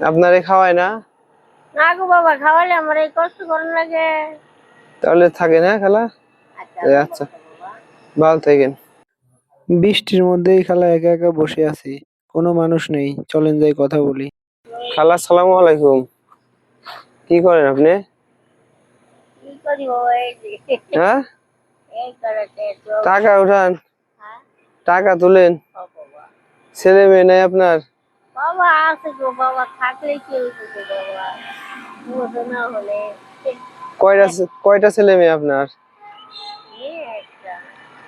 আপনারে খাওয়ায় না? না গো বাবা খাওয়ালে আমার এই কষ্ট করার লাগে। তাহলে থাকে না খালা? আচ্ছা আচ্ছা ভালো থাকেন। বৃষ্টির মধ্যেই খালা একা একা বসে আছি কোনো মানুষ নেই চলেন যাই কথা বলি। খালা সালামু আলাইকুম। কি করেন আপনি? কি করি বাবা এই যে। হ্যাঁ? এই তো। টাকা উঠান। হ্যাঁ? টাকা তুলেন। ও বাবা। ছেলে মেয়ে নাই আপনার? বাবা আছে গো বাবা থাকলে কি হইতো গো বাবা? বুঝো না হলে। কয়টা কয়টা ছেলে মেয়ে আপনার?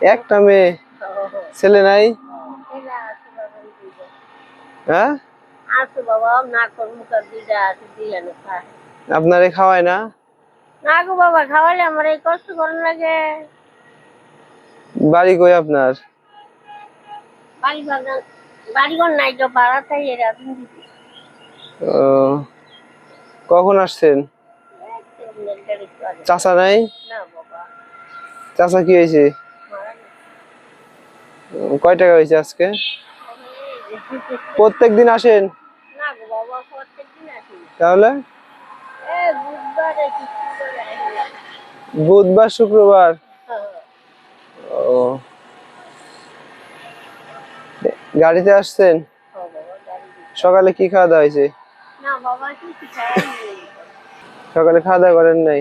একটা মেয়ে। ছেলে নাই। হ্যাঁ? আছে বাবা নাকর মুখের দুইটা আছে আপনারে খাওয়ায় না? না গো বাবা খাওয়ালে আমার এই কষ্ট করার লাগে। বাড়ি কই আপনার? বাড়ি বাগান। বাড়িঘর নাই তো ভাড়া তাই এরা ও কখন আসছেন? চাচা নাই? চাচা কি হয়েছে? কয় টাকা হয়েছে আজকে? প্রত্যেক দিন আসেন তাহলে? বুধবার শুক্রবারে আসি। বুধবার শুক্রবার হ্যাঁ, ও গাড়িতে আসছেন। সকালে কি খাওয়া দাওয়া হয়েছে সকালে খাওয়া দাওয়া করেন নাই।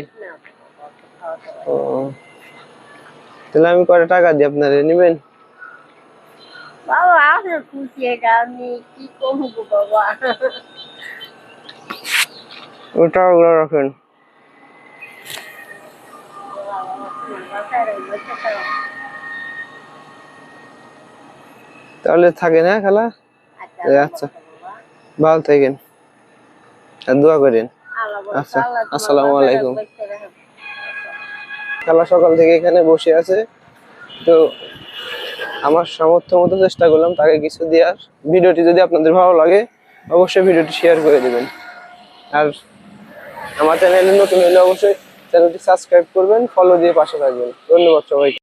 ও তাহলে আমি কটা টাকা দিই আপনারে নিবেন রাখেন তাহলে থাকে না খালা? আচ্ছা, আচ্ছা। ভালো থাকেন। আর দোয়া করেন। আচ্ছা, আসসালামু আলাইকুম। খালা সকাল থেকে এখানে বসে আছে। তো আমার সামর্থ্য মতো চেষ্টা করলাম তাকে কিছু দেওয়ার। ভিডিওটি যদি আপনাদের ভালো লাগে অবশ্যই ভিডিওটি শেয়ার করে দেবেন। আর আমার চ্যানেলে নতুন হলে অবশ্যই চ্যানেলটি সাবস্ক্রাইব করবেন ফলো দিয়ে পাশে থাকবেন। ধন্যবাদ সবাইকে।